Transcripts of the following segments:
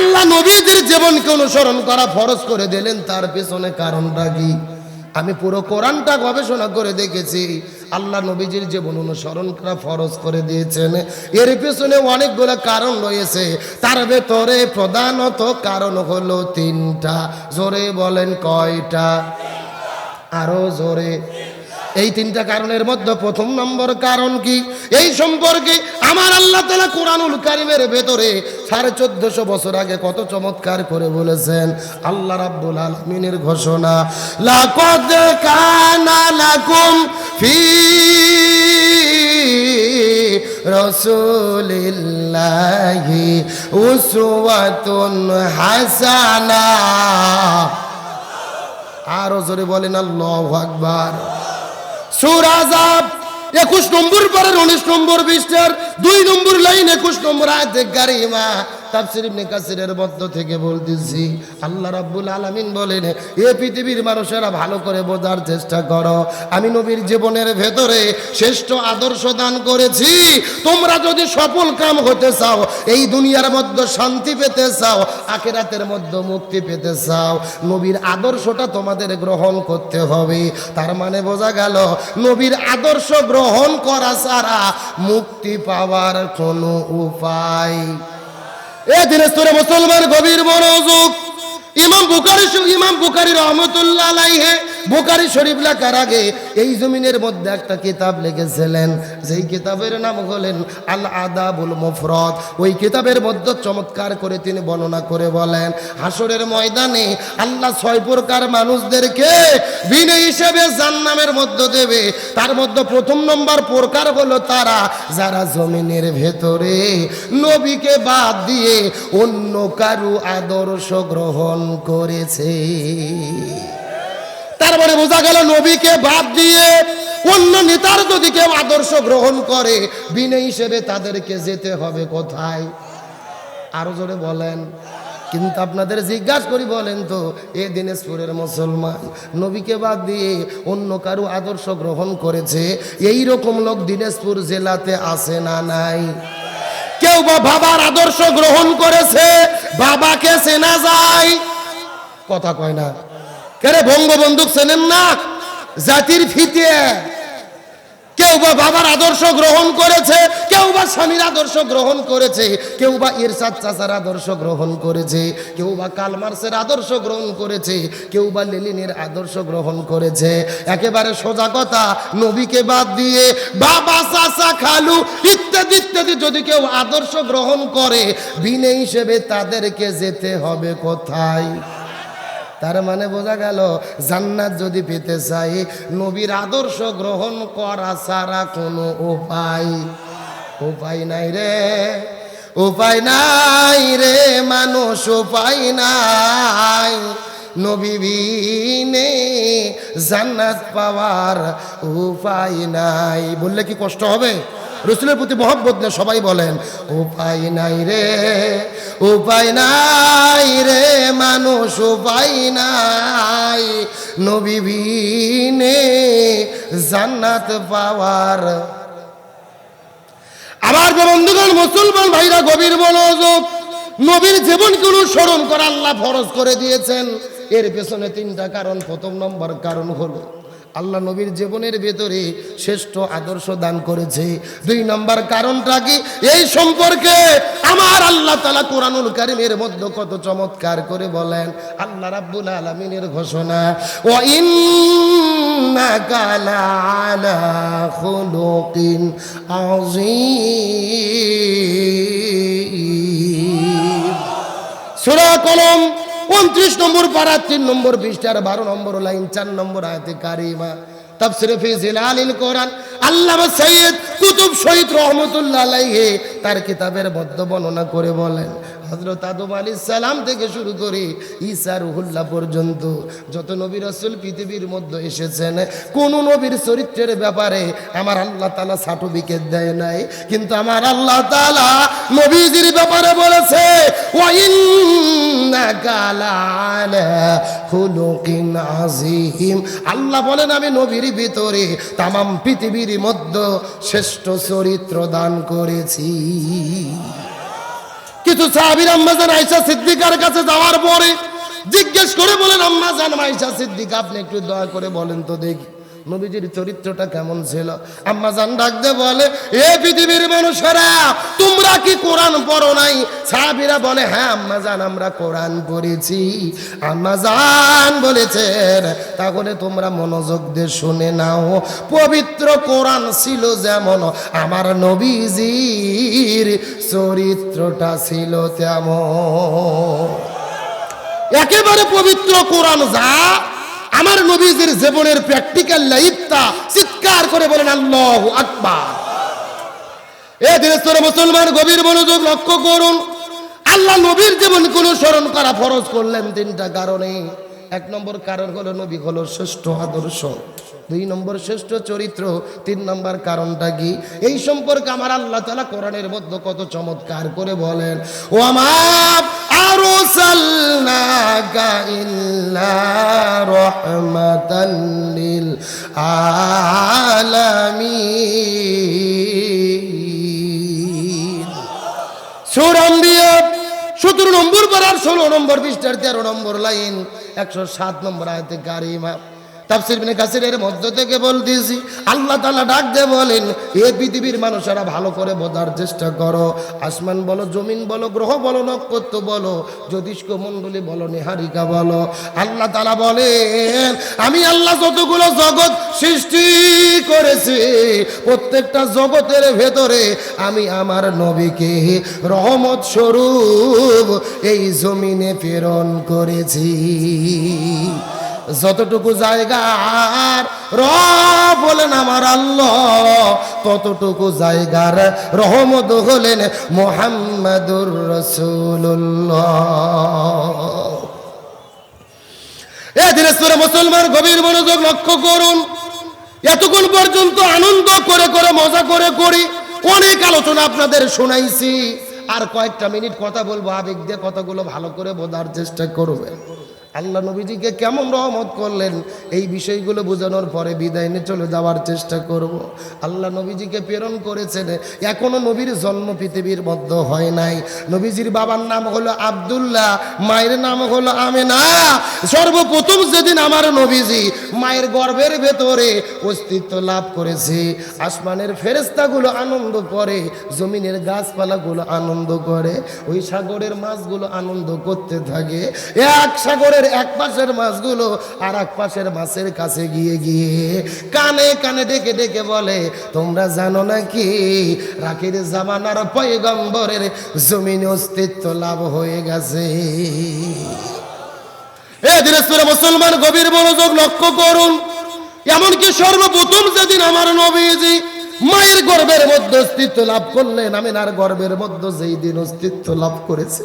আল্লাহ নবীজির জীবনকে অনুসরণ করা ফরজ করে দিলেন, তার পেছনে কারণটা কি? আমি পুরো কোরআনটা গবেষণা করে দেখেছি, আল্লাহ নবীজির জীবন অনুসরণ করা ফরজ করে দিয়েছেন। এর পেছনে অনেকগুলো কারণ রয়েছে, তার ভেতরে প্রধানত কারণ হলো তিনটা। জোরে বলেন কয়টা? আরও জোরে। এই তিনটা কারণের মধ্যে প্রথম নম্বর কারণ কি? এই সম্পর্কে আমার আল্লাহ তালা কোরআনুল কারিমের ভেতরে সাড়ে চোদ্দশো বছর আগে কত চমৎকার করে বলেছেন, আল্লাহ রাব্বুল আলমিনের ঘোষণা লাকুম ফি রসুলিল্লাহি উসওয়াতুন হাসানা। আরও জোরে বলেন, আল্লাহ আকবার। একুশ নম্বর পরের উনিশ নম্বর বিশটার দুই নম্বর লাইন একুশ নম্বর আয়াতে গারিমা তাফসির ইবনে কাসিরের মধ্য থেকে বলতেছি, আল্লাহ রাব্বুল আলামিন বলেন, এ পৃথিবীর মানুষেরা ভালো করে বোঝার চেষ্টা করো। আমি নবীর জীবনের ভেতরে শ্রেষ্ঠ আদর্শ দান করেছি। তোমরা যদি সফল কাম হতে চাও, এই দুনিয়ার মধ্যে শান্তি পেতে চাও, আখেরাতের মধ্যে মুক্তি পেতে চাও। নবীর আদর্শটা তোমাদের গ্রহণ করতে হবে। তার মানে বোঝা গেল, নবীর আদর্শ গ্রহণ করা ছাড়া মুক্তি পাওয়ার কোনো উপায় মুসলমান গভীর মনোযোগ। ইমাম বুকারি ইমাম বুকারি রহমতুল্লাহ বুকারি শরীফ লেখার আগে এই জমিনের মধ্যে একটা কিতাব লিখেছিলেন। যেই কিতাবের নাম হলেন আল আদাবুল মুফরদ। ওই কিতাবের মধ্যে চমৎকার করে তিনি বর্ণনা করে বলেন হাসরের ময়দানে আল্লাহ ছয় প্রকার মানুষদেরকে বিনে হিসেবে জান্নামের মধ্যে দেবে। তার মধ্যে প্রথম নম্বর প্রকার হলো তারা, যারা জমিনের ভেতরে নবীকে বাদ দিয়ে অন্য কারু আদর্শ গ্রহণ করেছে। তারপরে বোঝা গেল নবীকে বাদ দিয়ে অন্য নেতার যদি কেউ আদর্শ গ্রহণ করে বিনে হিসেবে তাদেরকে যেতে হবে কোথায়? আরও জোরে বলেন। কিন্তু আপনাদের জিজ্ঞাসা করি বলেন তো, এ দিনাজপুরের মুসলমান, নবীকে বাদ দিয়ে অন্য কারও আদর্শ গ্রহণ করেছে? এই রকম লোক দিনাজপুর জেলাতে আছে না নাই? কেউ বা বাবার আদর্শ গ্রহণ করেছে, বাবাকে চেনা যায়? কথা কয় না। কেরে বঙ্গবন্ধু চেনেন না? জাতির ফিতে কেউ বা বাবার আদর্শ গ্রহণ করেছে, কেউ বা স্বামীর আদর্শ গ্রহণ করেছে, কেউ বা ইরশাদ চাচার আদর্শ গ্রহণ করেছে, কেউ বা কালমার্সের আদর্শ গ্রহণ করেছে, কেউ বা লেলিনের আদর্শ গ্রহণ করেছে। একেবারে সোজা কথা, নবীকে বাদ দিয়ে বাবা, চাচা, খালু ইত্যাদি ইত্যাদি যদি কেউ আদর্শ গ্রহণ করে বিনে হিসেবে তাদেরকে যেতে হবে কোথায়? তার মানে বোঝা গেল, জান্নাত যদি পেতে চাই, নবীর আদর্শ গ্রহণ করা ছাড়া কোনো উপায় উপায় নাই রে, উপায় নাই রে, মানুষ উপায় নাই। নবী বিনে জান্নাত পাওয়ার উপায় নাই। বললে কি কষ্ট হবে? রসুলের প্রতি মহব্বত নিয়ে সবাই বলেন, উপায় নাই রে, উপায় নাই রে, মানুষ উপায় নাই। নবীবিনে জান্নাত পাওয়ার। আবার বন্ধুগণ, মুসলমান ভাইরা গভীর মনোযোগ, নবীর জীবনকে অনুসরণ করা আল্লাহ ফরজ করে দিয়েছেন। এর পেছনে তিনটা কারণ, প্রথম নম্বর কারণ হলো আল্লাহ নবীর জীবনের ভেতরে শ্রেষ্ঠ আদর্শ দান করেছে। দুই নম্বর কারণটা কি? এই সম্পর্কে আমার আল্লাহ তালা কোরআনুল কারিমের মধ্যে কত চমৎকার করে বলেন। আল্লাহ রাব্বুল আলমিনের ঘোষণা ও খুলুকিন আযীম। কলম উনত্রিশ নম্বর পাড়া, তিন নম্বর বিশটার বারো নম্বর লাইন, চার নম্বর আয়তে কারিমা। কোরআন। সৈয়দ কুতুব তার কিতাবের মধ্যে বর্ণনা করে বলেন হজরত আদম আলী সালাম থেকে শুরু করে ঈসা রুহুল্লাহ পর্যন্ত যত নবী রসুল পৃথিবীর মধ্যে এসেছেন, কোন নবীর চরিত্রের ব্যাপারে আমার আল্লাহ তালা সার্টিফিকেট দেয় নাই। কিন্তু আমার আল্লাহ তালা নবীজির ব্যাপারে বলেছে আল্লাহ বলেন, আমি নবীর ভিতরে তামাম পৃথিবীর মধ্যে শ্রেষ্ঠ চরিত্র দান করেছি। কিছু সাহাবির সিদ্দিকার কাছে যাওয়ার পরে জিজ্ঞেস করে বলেন, আম্মাজান আয়সা সিদ্দিক, আপনি একটু দয়া করে বলেন তো দেখি। নবীজির চরিত্রটা কেমন ছিল? আম্মা জান ডাকতে বলে, এ পৃথিবীর মানুষেরা, তোমরা কি কোরআন পড়ো নাই? সাহাবিরা বলে হ্যাঁ আম্মা জান আমরা কোরআন পড়েছি। আম্মা জান বলেছেন তাহলে তোমরা মনোযোগ দিয়ে শুনে নাও। পবিত্র কোরআন ছিল যেমন, আমার নবীজির চরিত্রটা ছিল তেমন। একেবারে পবিত্র কোরআন যা আমার নবীজির জীবনের প্র্যাকটিক্যাল লাইফটা চিৎকার করে বলেন, আল্লাহ আকবার। এ দিনেশ্বর মুসলমান গভীর মনোযোগ লক্ষ্য করুন। আল্লাহ নবীর জীবন কোন স্মরণ করা ফরজ করলেন তিনটা কারণে। এক নম্বর কারণ হলো নবী হলো শ্রেষ্ঠ আদর্শ। দুই নম্বর শ্রেষ্ঠ চরিত্র। তিন নম্বর কারণটা কি? এই সম্পর্কে আমার আল্লাহ তালা কোরআনের মধ্যে কত চমৎকার করে বলেন, ও আমার আরও إلا رحمة للعالمين. سورة أنبياء সতেরো নম্বর পারার ষোলো নম্বর বিশটার তেরো নম্বর লাইন, একশো সাত নম্বর আয়তে গারিমা তাফসির বিনে কাসিরের মধ্য থেকে বলতেছি, আল্লাহ তালা ডাক দিয়ে বলেন, এ পৃথিবীর মানুষেরা ভালো করে বোঝার চেষ্টা করো। আসমান বলো, জমিন বলো, গ্রহ বলো, নক্ষত্র বলো, জ্যোতিষ্ক মণ্ডলী বলো, নিহারিকা বলো। আল্লাহ তালা বলেন, আমি আল্লাহ যতগুলো জগৎ সৃষ্টি করেছি, প্রত্যেকটা জগতের ভেতরে আমি আমার নবীকে রহমত স্বরূপ এই জমিনে প্রেরণ করেছি। যতটুকু জায়গা আর র বলেন আমার আল্লাহ, ততটুকু জায়গার রহমত হলেন মোহাম্মদুর রসুল্লাহ এ দিনাজপুরে মুসলমান গভীর মনোযোগ লক্ষ্য করুন। এতক্ষণ পর্যন্ত আনন্দ করে করে, মজা করে করি, অনেক আলোচনা আপনাদের শোনাইছি। আর কয়েকটা মিনিট কথা বলব, আবেগ দিয়ে কথাগুলো ভালো করে বোঝার চেষ্টা করবেন। আল্লাহ নবীজিকে কেমন রহমত করলেন? এই বিষয়গুলো বোঝানোর পরে বিদায় নিয়ে চলে যাওয়ার চেষ্টা করব। আল্লাহ নবীজিকে প্রেরণ করেছেন, এখনও নবীর জন্ম পৃথিবীর মধ্যে হয় নাই। নবীজির বাবার নাম হলো আব্দুল্লাহ, মায়ের নাম হলো আমেনা। সর্বপ্রথম যেদিন আমার নবীজি মায়ের গর্ভের ভেতরে অস্তিত্ব লাভ করেছে, আসমানের ফেরেস্তাগুলো আনন্দ করে, জমিনের গাছপালাগুলো আনন্দ করে, ওই সাগরের মাছগুলো আনন্দ করতে থাকে। এক সাগরের এক পাশের মাছগুলো আর এক পাশের মাছের কাছে গিয়ে গিয়ে কানে কানে ডেকে ডেকে বলে, তোমরা জানো নাকি রাখির জামানার পয়গম্বরের জমিনে অস্তিত্ব লাভ হয়ে গেছে? এ দিনাজপুরে মুসলমান গভীর মনোযোগ লক্ষ্য করুন। এমনকি সর্বপ্রথম যেদিন আমার নবীজি মায়ের গর্ভের মধ্যে অস্তিত্ব লাভ করলেন, আমিনার গর্ভের মধ্যে যেই দিন অস্তিত্ব লাভ করেছে।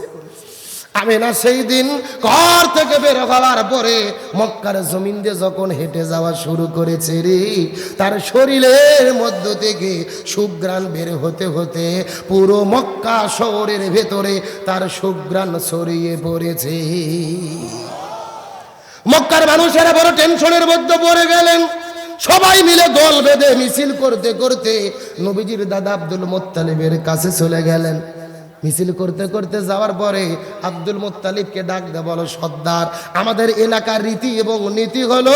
আমিনা সেই দিন ঘর থেকে বের হওয়ার পরে মক্কার জমিন দিয়ে যখন হেঁটে যাওয়া শুরু করেছে রে, তার শরীরের মধ্য থেকে সুগ্রাণ বের হতে হতে পুরো মক্কা শহরের ভেতরে তার সুগ্রাণ ছড়িয়ে পড়েছে। মক্কার মানুষেরা বড় টেনশনের মধ্যে পড়ে গেলেন। সবাই মিলে দল বেঁধে মিছিল করতে করতে নবীজির দাদা আব্দুল মোত্তালিবের কাছে চলে গেলেন। মিছিল করতে করতে যাওয়ার পরে আব্দুল মোত্তালিবকে ডাক দে বলো, সর্দার, আমাদের এলাকার রীতি এবং নীতি হলো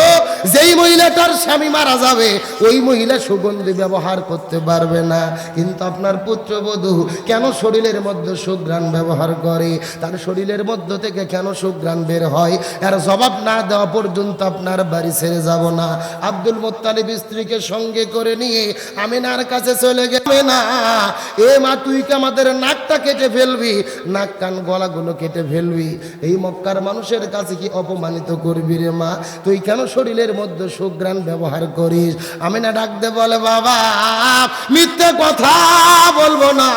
যেই মহিলাটার স্বামী মারা যাবে, ওই মহিলা সুগন্ধি ব্যবহার করতে পারবে না। কিন্তু আপনার পুত্রবধূ কেন শরীরের মধ্যে সুঘ্রাণ ব্যবহার করে? তার শরীরের মধ্য থেকে কেন সুঘ্রাণ বের হয়? এর জবাব না দেওয়া পর্যন্ত আপনার বাড়ি ছেড়ে যাব না। আব্দুল মোত্তালিব স্ত্রীকে সঙ্গে করে নিয়ে আমিনার কাছে চলে গেলে, না, এ মা, তুই কি আমাদের নাকটা কেটে ফেলবি, নাক কান গলাগুলো কেটে ফেলবি। এই মক্কার মানুষের কাছে কি অপমানিত করবি রে মা? তুই কেন শরীরের মধ্যে সুগ্রাণ ব্যবহার করিস? আমি না ডাকতে বলে, বাবা, মিথ্যে কথা বলব না।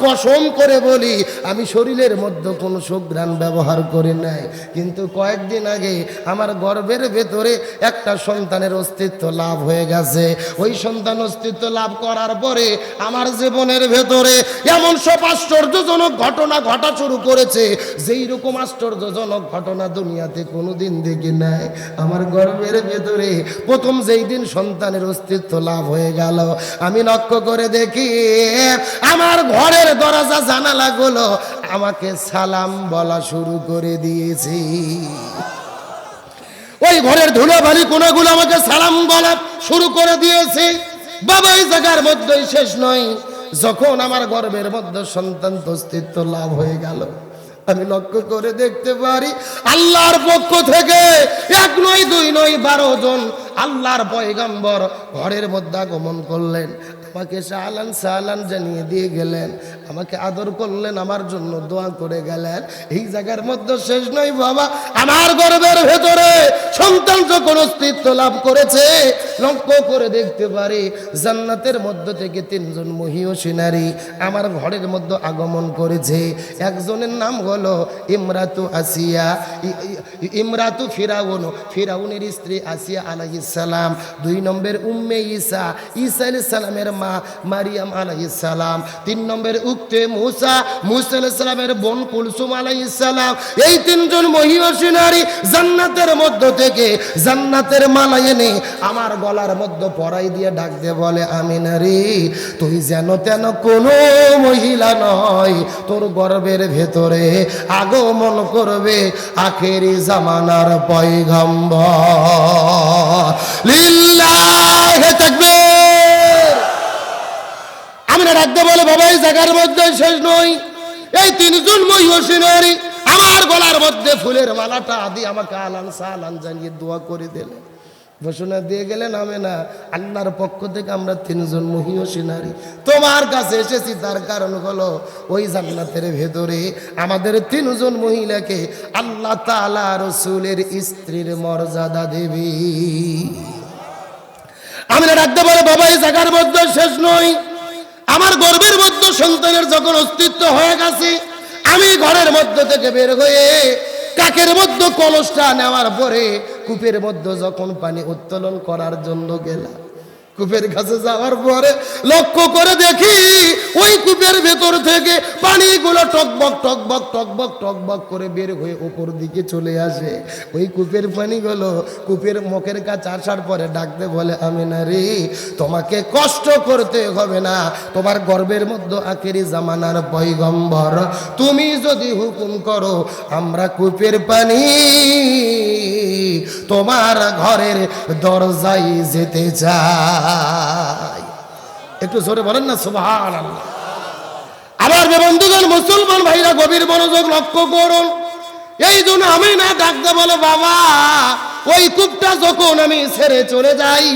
কসম করে বলি, আমি শরীরের মধ্যে কোনো সুগ্রাণ ব্যবহার করি নাই। কিন্তু কয়েকদিন আগে আমার গর্বের ভেতরে একটা সন্তানের অস্তিত্ব লাভ হয়ে গেছে। ওই সন্তান অস্তিত্ব লাভ করার পরে আমার জীবনের ভেতরে এমন সব আশ্চর্যজনক ঘটনা ঘটা শুরু করেছে। যেই রকম আশ্চর্যজনক ঘটনা দুনিয়াতে কোনোদিন দেখি নাই। আমার গর্বের ভেতরে প্রথম যেই দিন সন্তানের অস্তিত্ব লাভ হয়ে গেল। আমি লক্ষ্য করে দেখি, আমার ঘরের দরজা জানালাগুলো আমাকে সালাম বলা শুরু করে দিয়েছি। ওই ঘরের ধুলোবালি কোনাগুলো আমাকে সালাম বলা শুরু করে দিয়েছে। বাবা, এই জায়গার মধ্যেই শেষ নয়। যখন আমার গর্বের মধ্যে সন্তান অস্তিত্ব লাভ হয়ে গেল, আমি লক্ষ্য করে দেখতে পারি, আল্লাহর পক্ষ থেকে এক নয়, দুই নয়, বারো জন আল্লাহর পয়গাম্বর ঘরের মধ্যে আগমন করলেন। আমাকে সালান সালান জানিয়ে দিয়ে গেলেন। আমাকে আদর করলেন, আমার জন্য দোয়া করে গেলেন। এই জায়গার মধ্যে শেষ নয় বাবা, আমার গর্বের ভেতরে সন্তান যখন অস্তিত্ব লাভ করেছে, লক্ষ্য করে দেখতে পারি জান্নাতের মধ্য থেকে তিনজন মহিষী নারী আমার ঘরের মধ্যে আগমন করেছে। একজনের নাম হলো ইমরাতু আসিয়া ইমরাতু ফিরাউন, ফিরাউনের স্ত্রী আসিয়া আলাইহিস সালাম। দুই নম্বর উম্মে ঈসা ঈসা আলাইহিস সালামের মা মারিয়াম আলাইহিস সালাম। তিন নম্বর উক্তে মুসা মুসা আলাইহিস সালামের বোন কুলসুম আলাইহিস সালাম। এই তিনজন মহিষী নারী জান্নাতের মধ্য থেকে জান্নাতের মালা এনে আমার গলার মধ্যে পরাই দিয়ে ডাক দিয়ে বলে আমি নারী তুই যেন তেন কোনো মহিলা নয় তোর গর্বের ভেতরে আগমন করবে আখেরি জামানার পয়গম্বর। লিল্লাহে তাকবীর। রাখতে বলে, বাবা, এই জায়গার মধ্যে শেষ নই। এই তিনজন মহিষী নারী, আমার গলার মধ্যে ফুলের মালাটা আদি আমাকে আলান সালান জানিয়ে দোয়া করে দিলেন ঘোষণা দিয়ে গেলেন আমি না, আল্লাহর পক্ষ থেকে আমরা তিনজন মহিষী নারী। তোমার কাছে এসেছি, তার কারণ হলো ওই জান্নাতের ভেতরে আমাদের তিনজন মহিলাকে আল্লাহ তাআলা রসুলের স্ত্রীর মর্যাদা দেবী। আমি না ডাকতে বলে বাবা, এই জায়গার মধ্যে শেষ নই। আমার গর্বের মধ্যে সন্তানের যখন অস্তিত্ব হয়ে গেছে, আমি ঘরের মধ্য থেকে বের হয়ে কাকের মধ্যে কলসটা নেওয়ার পরে কূপের মধ্যে যখন পানি উত্তোলন করার জন্য গেলাম। কূপের কাছে যাওয়ার পরে লক্ষ্য করে দেখি ওই কূপের ভেতর থেকে পানিগুলো টকবক টকবক টকবক টকবক করে বের হয়ে উপর দিকে চলে আসে। ওই কূপের পানিগুলো কূপের মুখের কাছে আসার পরে ডাকতে বলে আমি না রে, তোমাকে কষ্ট করতে হবে না। তোমার গর্বের মধ্যে আখেরি জামানার পৈগম্বর তুমি যদি হুকুম করো, আমরা কূপের পানি তোমার ঘরের দরজায় যেতে চাই। একটু জোরে বলেন না সুভান আবার যে বন্ধুগণ, মুসলমান ভাইরা, গভীর মনোযোগ লক্ষ্য করুন। এই জন্য আমি না ডাকতে বলে, বাবা, ওই কূপটা যখন আমি ছেড়ে চলে যাই,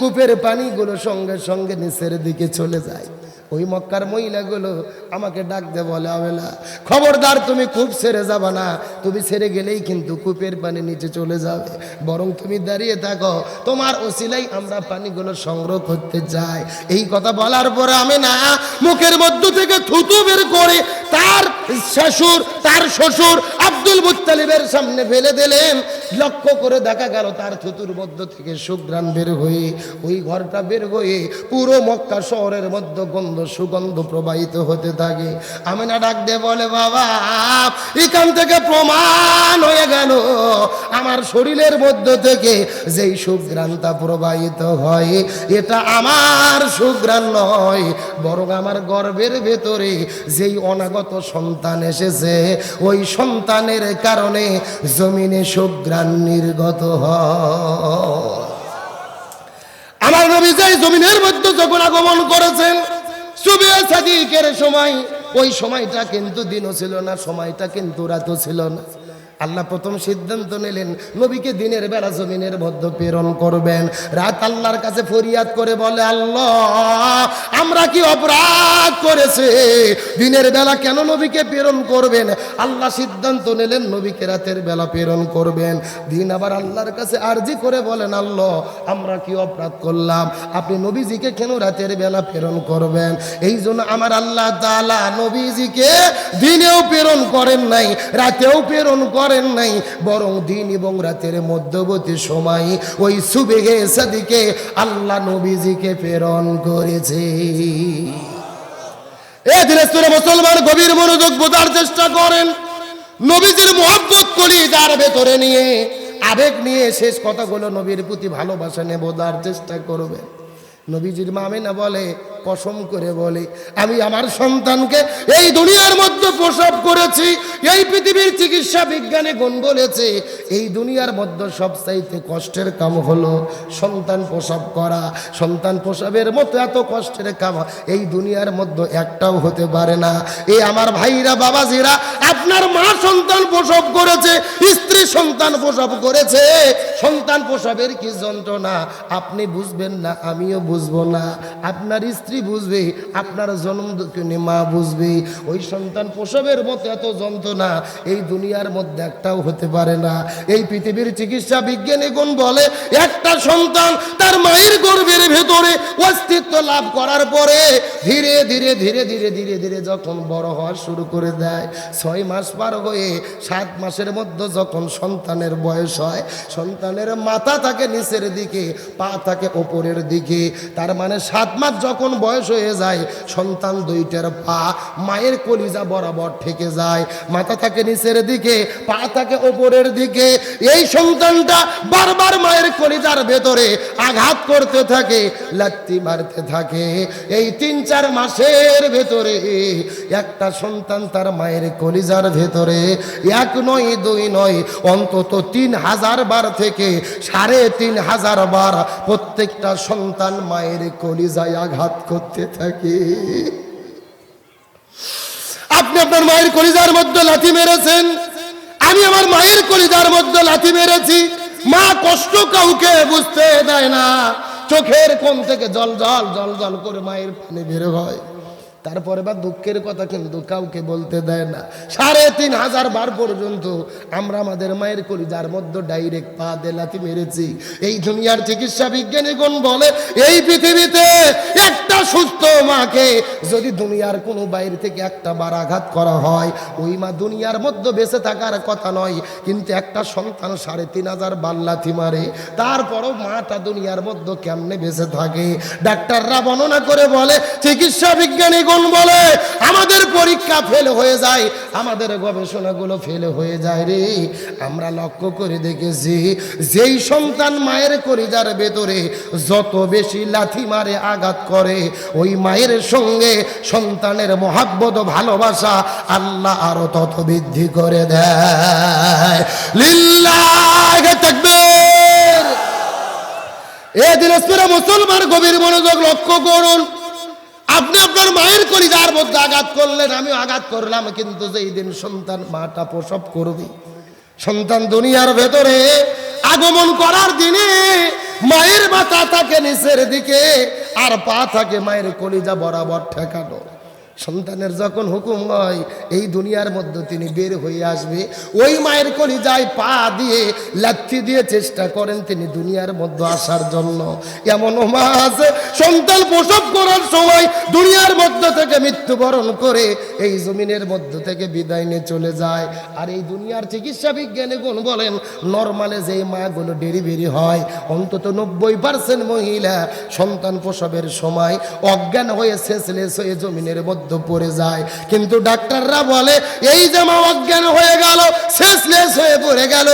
কূপের পানিগুলো সঙ্গে সঙ্গে নিচের দিকে চলে যায়। ওই মক্কার মহিলাগুলো আমাকে ডাকতে বলে, আবেলা, খবরদার, তুমি কূপ ছেড়ে যাবা না। তুমি ছেড়ে গেলেই কিন্তু কূপের পানি নিচে চলে যাবে। বরং তুমি দাঁড়িয়ে থাকো। তোমার ওসিলাই আমরা পানিগুলো সংগ্রহ করতে যাই এই কথা বলার পরে আমি না, মুখের মধ্য থেকে থুতু বের করে তার শ্বশুর তার শ্বশুর আব্দুল মুত্তালিবের সামনে ফেলে দিলেন। লক্ষ্য করে দেখা গেল তার থুতুর মধ্য থেকে সুগ্রাণ বের হয়ে ওই ঘরটা বের হয়ে পুরো মক্কা শহরের মধ্যে গন্ধ সুগন্ধ প্রবাহিত হতে থাকে। আমি না ডাক দিয়ে বলে, বাবা, এখান থেকে প্রমাণ হয়ে গেল। আমার শরীরের মধ্য থেকে যেই সুগ্রাণটা প্রবাহিত হয়, এটা আমার সুগ্রাণ নয়, বরং আমার গর্বের ভেতরে যেই অনাগত সন্তান এসেছে, ওই সন্তানের কারণে জমিনে সুগ্রাণ নির্গত হয়। আমার নবী যাই জমিনের মধ্যে যখন আগমন করেছেন সুবিয়া সময়, ওই সময়টা কিন্তু দিনও ছিল না, সময়টা কিন্তু রাতও ছিল না। আল্লাহ প্রথম সিদ্ধান্ত নিলেন, নবীকে দিনের বেলা জমিনের মধ্যে প্রেরণ করবেন। রাত আল্লাহর কাছে ফরিয়াদ করে বলে, আল্লাহ, আমরা কি অপরাধ করেছে? দিনের বেলা কেন নবীকে প্রেরণ করবেন? আল্লাহ সিদ্ধান্ত নিলেন, নবীকে রাতের বেলা প্রেরণ করবেন। দিন আবার আল্লাহর কাছে আরজি করে বলেন, আল্লাহ, আমরা কি অপরাধ করলাম? আপনি নবীজিকে কেন রাতের বেলা প্রেরণ করবেন? এই জন্য আমার আল্লাহ তাআলা নবীজিকে দিনেও প্রেরণ করেন নাই, রাতেও প্রেরণ করেন নাই, বরং দিন এবং রাতের মধ্যবর্তী সময় ওই সুবেগে সাদিকে আল্লাহ নবীজিকে প্রেরণ করেছে। এ দিনাজপুরে মুসলমান গভীর মনোযোগ বোঝার চেষ্টা করেন। নবীজির মোহাব্বত করি তার ভেতরে নিয়ে আবেগ নিয়ে শেষ কথাগুলো নবীর প্রতি ভালোবাসা নিয়ে বোঝার চেষ্টা করবে। নবীজির মামিনা বলে কসম করে বলে, আমি আমার সন্তানকে এই দুনিয়ার মধ্যে প্রসব করেছি, এই পৃথিবীর চিকিৎসা বিজ্ঞানে গুণ বলেছে, এই দুনিয়ার মধ্যে সবচাইতে কষ্টের কাম হলো সন্তান প্রসব করা। সন্তান প্রসবের মতো এত কষ্টের কাম, এই দুনিয়ার মধ্যে একটাও হতে পারে না। এই আমার ভাইরা, বাবাজিরা, আপনার মা সন্তান প্রসব করেছে, স্ত্রী সন্তান প্রসব করেছে, সন্তান প্রসবের কি যন্ত্রণা? আপনি বুঝবেন না, আমিও বুঝব না। আপনার স্ত্রী বুঝবে, আপনার জন্ম দুঃখিনী মা বুঝবে। ওই সন্তান প্রসবের মতো এত যন্ত্রণা, এই দুনিয়ার মধ্যে একটাও হতে পারে না। এই পৃথিবীর চিকিৎসা বিজ্ঞানী গুণ বলে, একটা সন্তান তার মায়ের গর্ভের ভেতরে অস্তিত্ব লাভ করার পরে ধীরে ধীরে ধীরে ধীরে ধীরে ধীরে যখন বড় হওয়া শুরু করে দেয়, ছয় মাস পার হয়ে সাত মাসের মধ্যে যখন সন্তানের বয়স হয়, সন্তানের মাথা থাকে নিচের দিকে, পা থাকে ওপরের দিকে। তার মানে সাত মাস যখন বয়স হয়ে যায়, সন্তান দুইটার পা মায়ের কলিজা বরাবর ঠেকে যায়। মাথা থাকে নিচের দিকে, পা থাকে ওপরের দিকে। এই সন্তানটা বারবার মায়ের কলিজার ভেতরে আঘাত করতে থাকে, লাত্তি মারতে থাকে। এই তিন, চার মাসের ভেতরে একটা সন্তান তার মায়ের কলিজার ভেতরে, এক নয়, দুই নয়, অন্তত তিন হাজার বার থেকে সাড়ে তিন হাজার বার প্রত্যেকটা সন্তান মায়ের কলিজায় আঘাত করতে থাকে। আপনি আপনার মায়ের কলিজার মধ্যে লাথি মেরেছেন। আমি আমার মায়ের কলিজার মধ্যে লাথি মেরেছি। মা কষ্ট কাউকে বুঝতে দেয় না। চোখের কোণ থেকে জল জল জল জল করে মায়ের পানি বের হয়। তারপরে বা দুঃখের কথা কিন্তু কাউকে বলতে দেয় না। সাড়ে তিন হাজার বার পর্যন্ত আমরা আমাদের মায়ের কলিজার মধ্যে ডাইরেক্ট পা দেলাতি মেরেছি। এই দুনিয়ার চিকিৎসা বিজ্ঞানীগণ বলে, এই পৃথিবীতে মাকে যদি দুনিয়ার কোনো বাইরে থেকে একটা বার আঘাত করা হয়, ওই মা দুনিয়ার মধ্যে বেঁচে থাকার কথা নয়, কিন্তু একটা সন্তান সাড়ে তিন হাজার বার লাথি মারে, তারপরও মাটা দুনিয়ার মধ্যে কেমনে বেঁচে থাকে? ডাক্তাররা বর্ণনা করে বলে, চিকিৎসা বিজ্ঞানীগণ বলে, আমাদের পরীক্ষা ফেল হয়ে যায়, আমাদের গবেষণাগুলো ফেল হয়ে যায় রে। আমরা লক্ষ্য করে দেখেছি, যেই সন্তান মায়ের করিজার ভেতরে যত বেশি লাথি মারে, আঘাত করে, ওই মায়ের সঙ্গে সন্তানের মহাব্বত ভালোবাসা আল্লাহ আরও তত বৃদ্ধি করে দেয়। লিল্লাহ তাকবীর। এ দিনাজপুরে মুসলমান গভীর মনোযোগ লক্ষ্য করুন। আপনি আপনার মায়ের কলিজার মধ্যে আঘাত করলেন আমি আঘাত করলাম, কিন্তু যেই দিন সন্তান মাটা প্রসব করবে, সন্তান দুনিয়ার ভেতরে আগমন করার দিনে মায়ের মাথা তাকে নিচের দিকে আর পা থাকে মায়ের কলিজা বরাবর ঠেকানো। সন্তানের যখন হুকুম হয়, এই দুনিয়ার মধ্যে তিনি বের হয়ে আসবে। ওই মায়ের কলিজায় পা দিয়ে লাথি দিয়ে চেষ্টা করেন তিনি দুনিয়ার মধ্যে আসার জন্য। এমন মা আছে সন্তান প্রসব করার সময় দুনিয়ার মধ্যে থেকে মৃত্যুবরণ করে এই জমিনের মধ্য থেকে বিদায় নিয়ে চলে যায়। আর এই দুনিয়ার চিকিৎসা বিজ্ঞানী গুণ বলেন, নর্মালে যে মাগুলো ডেলিভারি হয়, অন্তত নব্বই পার্সেন্ট মহিলা সন্তান প্রসবের সময় অজ্ঞান হয়ে শেষলেস হয়ে জমিনের মধ্যে পড়ে যায়। কিন্তু ডাক্তাররা বলে, এই যে মা অজ্ঞান হয়ে গেল শেষলেস হয়ে পড়ে গেল।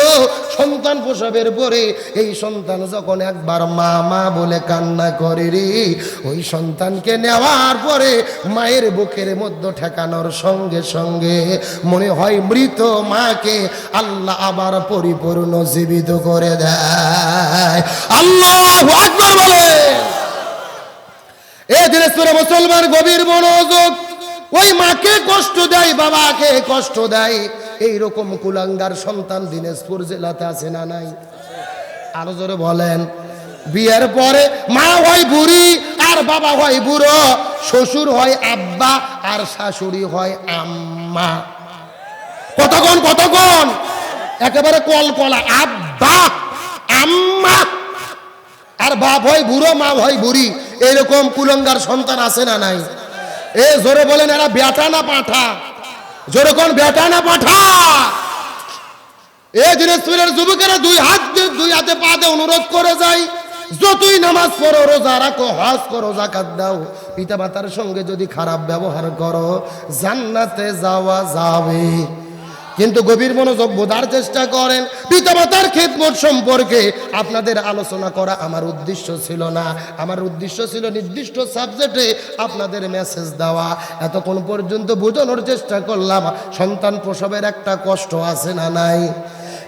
সন্তান প্রসবের পরে এই সন্তান যখন একবার মা মা বলে কান্না করে রে, ওই সন্তানকে নেওয়ার পরে মায়ের বুকের মধ্যে ঠেকানোর সঙ্গে সঙ্গে মনে হয় মৃত মাকে আল্লাহ আবার পরিপূর্ণ জীবিত করে দেয়। আল্লাহ বলে। এ দিনাজপুরে মুসলমান গভীর মনোযোগ। ওই মাকে কষ্ট দেয়, বাবাকে কষ্ট দেয়। এই রকম কুলাঙ্গার সন্তান দিনাজপুর জেলাতে আছে না নাই? আরও জোরে বলেন। বিয়ের পরে মা হয় বুড়ি, আর বাবা হয় বুড়ো। শ্বশুর হয় আব্বা, আর শাশুড়ি হয় আম্মা। কতক্ষণ কতক্ষণ একেবারে কলকলা আব্বা, আম্মা। আর বাপ হয় বুড়ো, মা হয় বুড়ি। এরকম কুলঙ্গার সন্তান আছে না নাই? এ, জোরে বলেন, এরা বেটা না পাঠা? জোরে কোন, বেটা না পাঠা? এ দিনাজপুরের যুবকেরা দুই হাত দুই হাতে পা দিয়ে অনুরোধ করে যায়, যতই নামাজ পড়ো, রোজা রাখো, হজ করো জাকাত দাও পিতা মাতার সঙ্গে যদি খারাপ ব্যবহার করো, জান্নাতে যাওয়া যাবে। কিন্তু গভীর মনোযোগ বোধার চেষ্টা করেন। পিতামাতার খেদমত সম্পর্কে আপনাদের আলোচনা করা আমার উদ্দেশ্য ছিল না। আমার উদ্দেশ্য ছিল নির্দিষ্ট সাবজেক্টে আপনাদের মেসেজ দেওয়া। এতক্ষণ পর্যন্ত বোঝানোর চেষ্টা করলাম, সন্তান প্রসবের একটা কষ্ট আছে না নাই?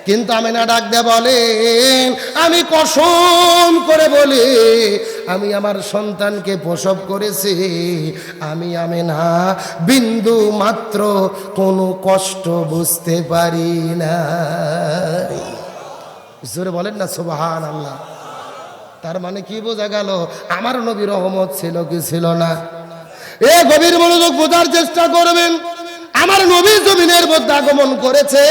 কিন্তু আমি না ডাক দে বলেন, আমি কসম করে বলি, আমি আমার সন্তানকে প্রসব করেছি, আমি আমি না বিন্দু মাত্র কোনো কষ্ট বুঝতে পারি না জোরে বলেন না সুবাহান আল্লাহ তার মানে কি বোঝা গেল, আমার নবী রহমত ছিল কি ছিল না? এ গভীর মনোযোগ বোঝার চেষ্টা করবেন, আমার নবী জমিনের মধ্যে আগমন করেছে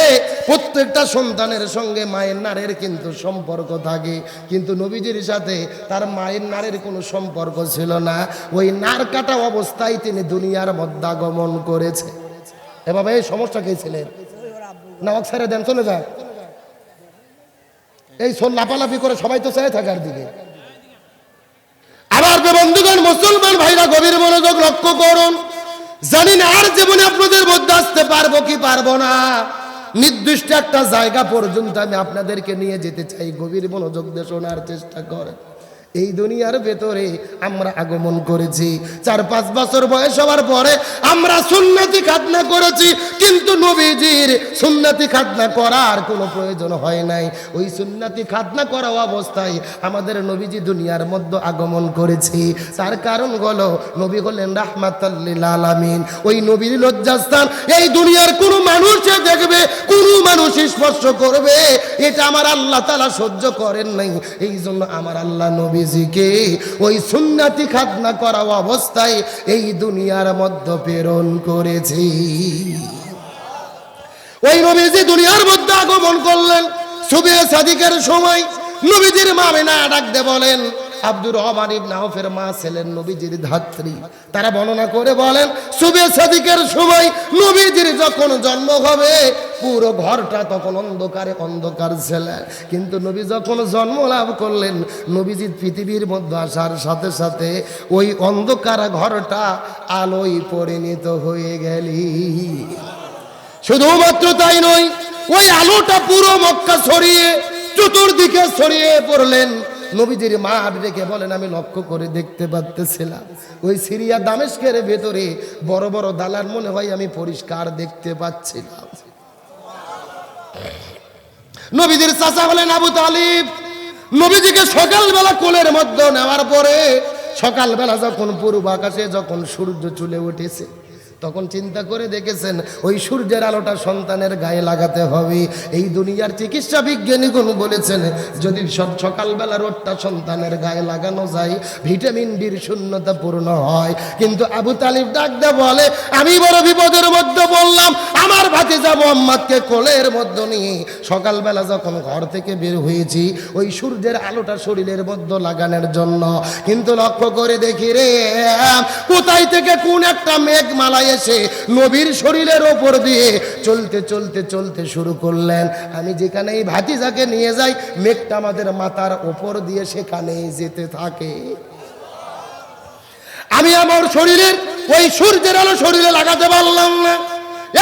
প্রত্যেকটা সন্তানের সঙ্গে মায়ের নারের কিন্তু সম্পর্ক থাকে। কিন্তু নবীজির সাথে তার মায়ের নারের কোনো সম্পর্ক ছিল না। ওই নার কাটা অবস্থায় তিনি দুনিয়ার মধ্যে আগমন করেছে। এভাবে এই সমস্যা কে ছিলেন? না অক ছেড়ে দেন, চলে যাক এই সোল লাপালাপি করে সবাই তো চায় থাকার দিকে। আবার বন্ধুগণ, মুসলমান ভাইরা, গভীর মনোযোগ লক্ষ্য করুন। জানি না, আর জীবনে আপনাদের মধ্যে আসতে পারব কি পারব না। নির্দিষ্ট একটা জায়গা পর্যন্ত আমি আপনাদেরকে নিয়ে যেতে চাই। গভীর মনোযোগ দিয়ে শোনার চেষ্টা করেন। এই দুনিয়ার ভেতরে আমরা আগমন করেছি। চার, পাঁচ বছর বয়স হওয়ার পরে আমরা সুন্নতি খাতনা করেছি, কিন্তু নবীজির সুন্নতি খাতনা করার কোনো প্রয়োজন হয় নাই। ওই সুন্নতি খাতনা করা অবস্থায় আমাদের নবীজি দুনিয়ার মধ্যে আগমন করেছি। তার কারণ হলো, নবী হলেন রাহমাতাল্লিল আলামিন। ওই নবীর লজ্জাস্থান, এই দুনিয়ার কোনো মানুষে দেখবে, কোনো মানুষ স্পর্শ করবে, এটা আমার আল্লাহ তালা সহ্য করেন নাই। এই জন্য আমার আল্লাহ নবীজিকে ওই সুন্নাতি খাতনা করা অবস্থায় এই দুনিয়ার মধ্যে প্রেরণ করেছি। ওই নবীজি দুনিয়ার মধ্যে আগমন করলেন। সুবে সাদিকের সময় নবীজির মামিনা ডাকতে বলেন আব্দুর রহমান ইবনে আউফের মা ছিলেন নবীজির ধাত্রী। তারা বর্ণনা করে বলেন, সুবে সাদিকের সময় নবীজির যখন জন্ম হবে, পুরো ঘরটা তখন অন্ধকারে অন্ধকার ছিল। কিন্তু নবী যখন জন্ম লাভ করলেন, নবীজি পৃথিবীর মধ্যে আসার সাথে সাথে ওই অন্ধকার ঘরটা আলোয় পরিণত হয়ে গেলি। শুধুমাত্র তাই নয়, ওই আলোটা পুরো মক্কা ছড়িয়ে, চতুর্দিকে ছড়িয়ে পড়লেন। নবীজির মা ডেকে বলেন, আমি লক্ষ্য করে দেখতে পাচ্তেছিলাম ওই সিরিয়া দামেস্কের ভেতরে বড় বড় দালান মনে হয় আমি পরিষ্কার দেখতে পাচ্ছিলাম। নবীজির চাচা হলেন আবু তালিব। নবীজিকে সকালবেলা কোলের মধ্যে নেওয়ার পরে সকালবেলা যখন পূর্ব আকাশে যখন সূর্য চলে উঠেছে তখন চিন্তা করে দেখেছেন, ওই সূর্যের আলোটা সন্তানের গায়ে লাগাতে হবে। এই দুনিয়ার চিকিৎসা বিজ্ঞানীগণ বলেছেন, যদি সব সকালবেলা রোদটা সন্তানের গায়ে লাগানো যায়, ভিটামিন ডির শূন্যতা পূর্ণ হয়। কিন্তু আবু তালিব ডাকদা বলে, আমি বড় বিপদের মধ্যে বললাম আমার ভাতিজা মোহাম্মদকে কোলের মধ্যে নিয়ে সকালবেলা যখন ঘর থেকে বের হয়েছি, ওই সূর্যের আলোটা শরীরের মধ্যে লাগানোর জন্য। কিন্তু লক্ষ্য করে দেখি রে, কোথায় থেকে কোন একটা মেঘ মালায় এসে নবীর শরীরের ওপর দিয়ে চলতে চলতে চলতে শুরু করলেন। আমি যেখানে এই ভাতিজাকে নিয়ে যাই, মেঘটা আমাদের মাথার ওপর দিয়ে সেখানেই যেতে থাকে। আমি আমার শরীরের, ওই সূর্যের আলো শরীরে লাগাতে পারলাম না।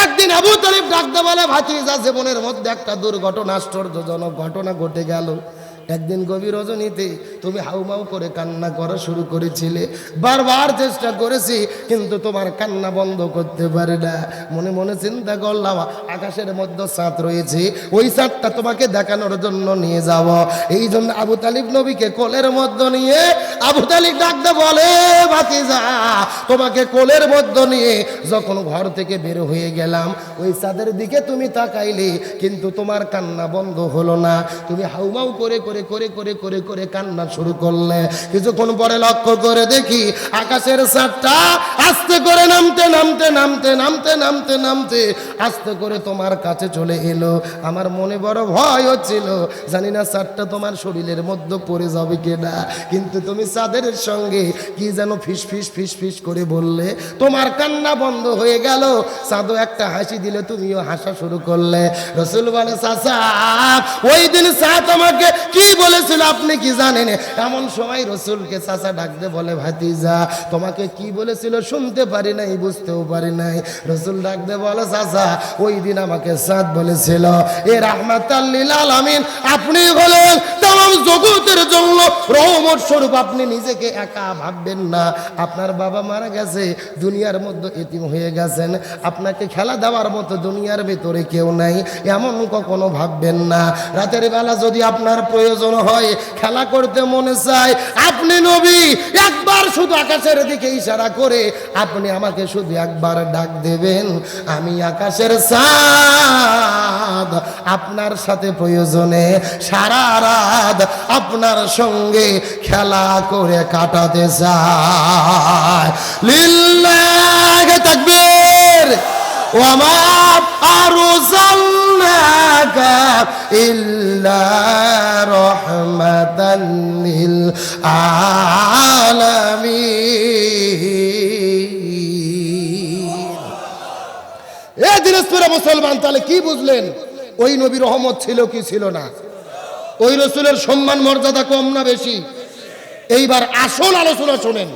একদিন আবু তালিব ডাকতে বলে, ভাতিজা, জীবনের মধ্যে একটা দুর্ঘটনা, আশ্চর্যজনক ঘটনা ঘটে গেল। একদিন গভীর রজনীতে তুমি হাউমাউ করে কান্না করা শুরু করেছিলে। বারবার চেষ্টা করেছি, কিন্তু তোমার কান্না বন্ধ করতে পারে না। মনে মনে চিন্তা করলাম, আকাশের মধ্যে চাঁদ রয়েছে, ওই চাঁদটা তোমাকে দেখানোর জন্য নিয়ে যাব। এই জন্য আবু তালিব নবীকে কোলের মধ্যে নিয়ে, আবু তালিব ডাকতে বলে, ভাতিজা, তোমাকে কোলের মধ্যে নিয়ে যখন ঘর থেকে বের হয়ে গেলাম, ওই চাঁদের দিকে তুমি তাকাইলে, কিন্তু তোমার কান্না বন্ধ হলো না। তুমি হাউমাউ করে করে করে করে করে করে করে কান্না শুরু করলে কিছুক্ষণ পরে লক্ষ্য করে দেখি আকাশের চাঁদটা আস্তে করে নামতে নামতে নামতে নামতে নামতে নামতে আস্তে করে তোমার কাছে চলে এলো। আমার মনে বড় ভয় হচ্ছিল, জানি না চাঁদটা তোমার শরীরের মধ্যে পড়ে যাবে কিনা। কিন্তু তুমি চাঁদের সঙ্গে কি যেন ফিস ফিস ফিস ফিস করে বললে, তোমার কান্না বন্ধ হয়ে গেল। চাঁদও একটা হাসি দিলে তুমিও হাসা শুরু করলে। রসুল বলে, চাচা, ওই দিন চাঁদ আমাকে কি এটাই বলেছিল, আপনি কি জানেন? এমন সময় রসুলকে চাচা ডাকতে বলে, ভাতিজা, তোমাকে কি বলেছিল শুনতে পারি নাই, বুঝতেও পারি নাই। রসুল ডাকতে বলে, চাচা, ওই দিন আমাকে সাদ বলেছিল, এ রাহমাত আপনি বলেন তাম জগতের জন্য রহমত স্বরূপ আপনি নিজেকে একা ভাববেন না। আপনার বাবা মারা গেছে, দুনিয়ার মধ্যে এতিম হয়ে গেছেন। আপনাকে খেলা দেওয়ার মতো দুনিয়ার ভেতরে কেউ নাই, এমন কখনো ভাববেন না। রাতের বেলা যদি আপনার প্রয়োজন হয়, খেলা করতে মনে চায়, আপনি নবী, একবার শুধু আকাশের দিকে ইশারা করে আপনি আমাকে শুধু একবার ডাক দেবেন, আমি আকাশের সাদ আপনার সাথে প্রয়োজনে সারা রাত আপনার সঙ্গে খেলা করে কাটাতে চায়। লিল্লাহ তাকবীর। ওমা আরসালনাকা ইল্লা রাহমাতান লিল এ দিনাজপুরে মুসলমান, তাহলে কি বুঝলেন? ওই নবী রহমত ছিল কি ছিল না? ওই রসুলের সম্মান মর্যাদা কম না বেশি? এইবার আসল আলোচনা শোনেন।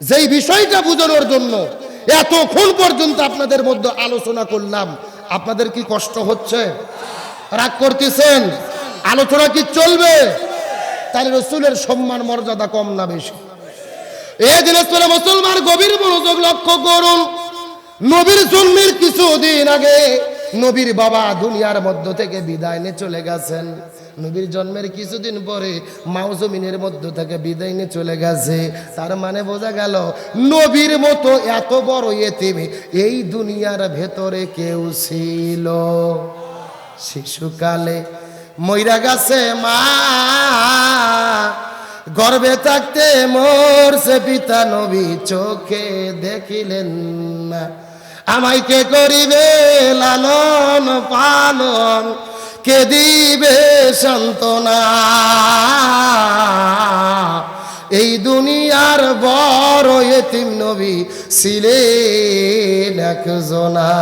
যেই বিষয়টা বোঝানোর জন্য এতক্ষণ পর্যন্ত আপনাদের মধ্যে আলোচনা করলাম, আপনাদের কি কষ্ট হচ্ছে? রাগ করতেছেন? আলোচনা কি চলবে? তাহলে রসুলের সম্মান মর্যাদা কম না বেশি? এই দিনাজপুরে মুসলমান গভীর মনোযোগ লক্ষ্য করুন, নবীর জন্মের কিছুদিন আগে নবীর বাবা দুনিয়ার মধ্য থেকে বিদায় নিয়ে চলে গেছেন। নবীর জন্মের কিছুদিন পরে মাও জমিনের মধ্য থেকে বিদায় নিয়ে চলে গেছে। তার মানে বোঝা গেল, নবীর মতো এত বড় এতিম এই দুনিয়ার ভেতরে কেউ ছিল। শিশুকালে মইরা গেছে মা, গর্বে থাকতে মরছে পিতা নবী, চোখে দেখিলেন না। আমায় কে করিবে লালন পালন? কে দিবে সান্ত্বনা? এই দুনিয়ার বড় এতিম নবী ছিলেন একজনা।